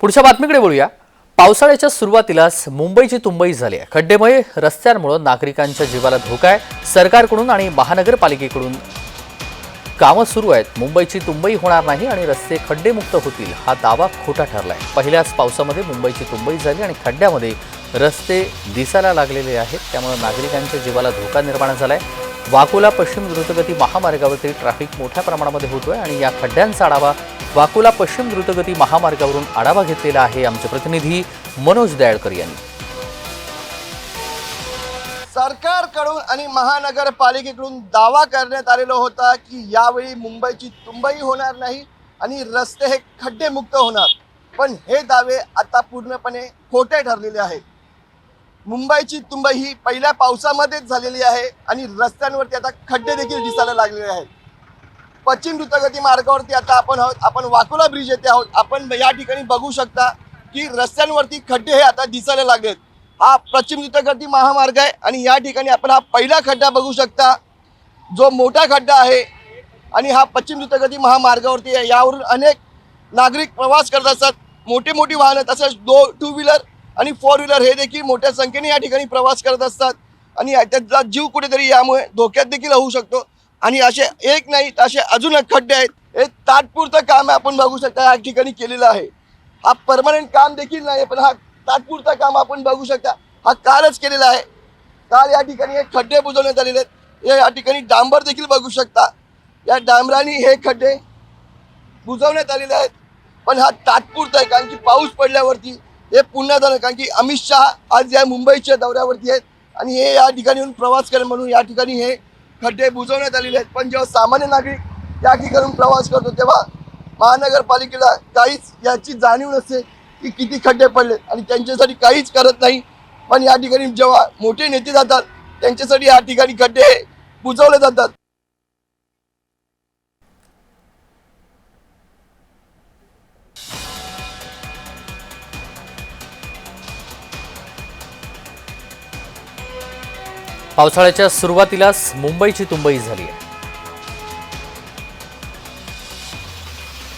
पुढच्या बातमीकडे बोलूया. पावसाळ्याच्या सुरुवातीलाच मुंबईची तुंबई झाली आहे. खड्डेमय रस्त्यांमुळे नागरिकांच्या जीवाला धोका आहे. सरकारकडून आणि महानगरपालिकेकडून कामं सुरू आहेत. मुंबईची तुंबई होणार नाही आणि रस्ते खड्डेमुक्त होतील हा दावा खोटा ठरला आहे पहिल्याच पावसामध्ये मुंबईची तुंबई झाली आणि खड्ड्यामध्ये रस्ते दिसायला लागलेले आहेत. त्यामुळे नागरिकांच्या जीवाला धोका निर्माण झाला आहे वाकोला पश्चिम द्रुतगती महामार्गावरती ट्रॅफिक मोठ्या प्रमाणामध्ये होतोय आणि या खड्ड्यांचा आढावा वाकोला पश्चिम द्रुतगती महामार्गावरून आढावा घेतलेला आहे आमचे प्रतिनिधी मनोज दयाळकर यांनी. सरकारकडून आणि महानगरपालिकेकडून दावा करण्यात आलेला होता की यावेळी मुंबईची तुंबई होणार नाही आणि रस्ते हे खड्डेमुक्त होणार. पण हे दावे आता पूर्णपणे खोटे ठरलेले आहेत. मुंबईची तुंबई ही पहिल्या पावसामध्येच झालेली आहे आणि रस्त्यांवरती आता खड्डे देखील दिसायला लागलेले आहेत. पश्चिम द्रुतगती मार्गावरती आता आपण आहोत. आपण वाकोला ब्रिज येथे आहोत. आपण या ठिकाणी बघू शकता की रस्त्यांवरती खड्डे हे आता दिसायला लागलेत. हा पश्चिम द्रुतगती महामार्ग आहे आणि या ठिकाणी आपण हा पहिला खड्डा बघू शकता. जो मोठा खड्डा आहे आणि हा पश्चिम द्रुतगती महामार्गावरती आहे. यावरून अनेक नागरिक प्रवास करत असतात. मोठी मोठी वाहनं तसंच दो टू व्हीलर आणि फोर व्हीलर हे देखील मोठ्या संख्येने या ठिकाणी प्रवास करत असतात. आणि त्याचा जीव कुठेतरी यामुळे धोक्यात देखील होऊ शकतो. आणि असे एक नाही असे अजून एक खड्डे आहेत. हे तात्पुरतं काम आपण बघू शकता या ठिकाणी केलेलं आहे. हा परमनंट काम देखील नाही पण हा तात्पुरतं काम आपण बघू शकता. हा कालच केलेला आहे. काल या ठिकाणी हे खड्डे बुजवण्यात आलेले आहेत. हे या ठिकाणी डांबर देखील बघू शकता. या डांबराने हे खड्डे बुजवण्यात आलेले आहेत. पण हा तात्पुरता आहे कारण की पाऊस पडल्यावरती हे पुन्हा झालं कारण की अमित शहा आज या मुंबईच्या दौऱ्यावरती आहेत. आणि हे या ठिकाणी येऊन प्रवास करेल म्हणून या ठिकाणी हे खड्डे बुजवण्यात आलेले आहेत. पण जेव्हा सामान्य नागरिक या ठिकाणून प्रवास करतो तेव्हा महानगरपालिकेला काहीच याची जाणीव नसते की किती खड्डे पडले आणि त्यांच्यासाठी काहीच करत नाही. पण या ठिकाणी जेव्हा मोठे नेते जातात त्यांच्यासाठी या ठिकाणी खड्डे बुजवले जातात. पावसाळ्याच्या सुरुवातीलाच मुंबईची तुंबई झाली आहे.